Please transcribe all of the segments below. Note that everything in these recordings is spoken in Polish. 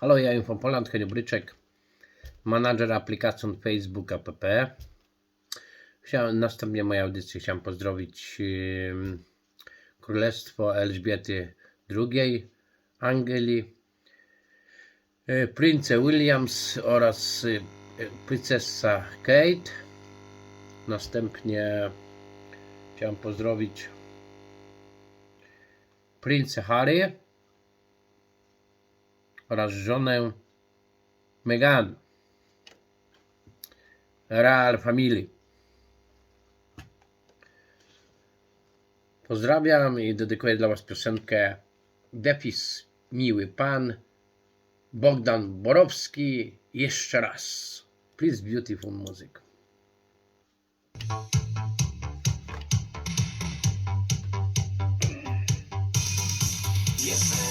Halo, ja Infopoland, Henio Bryczek, menadżer aplikacji Facebook app. Chciałem, następnie mojej audycji chciałem pozdrowić ym, Królestwo Elżbiety II, Anglii, y, Prince Williams oraz y, y, princesa Kate. Następnie chciałem pozdrowić Prince Harry oraz żonę Meghan. Real Family. Pozdrawiam i dedykuję dla Was piosenkę Defis Miły Pan Bogdan Borowski jeszcze raz. Please beautiful music. Zatańczymy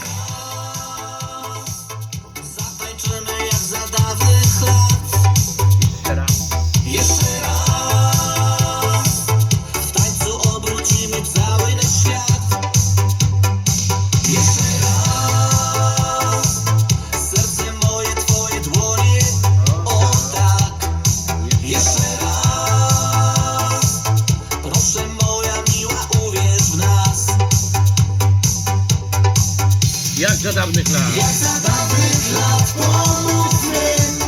za dawnych lat. Jak za dawnych lat pomówmy Trudny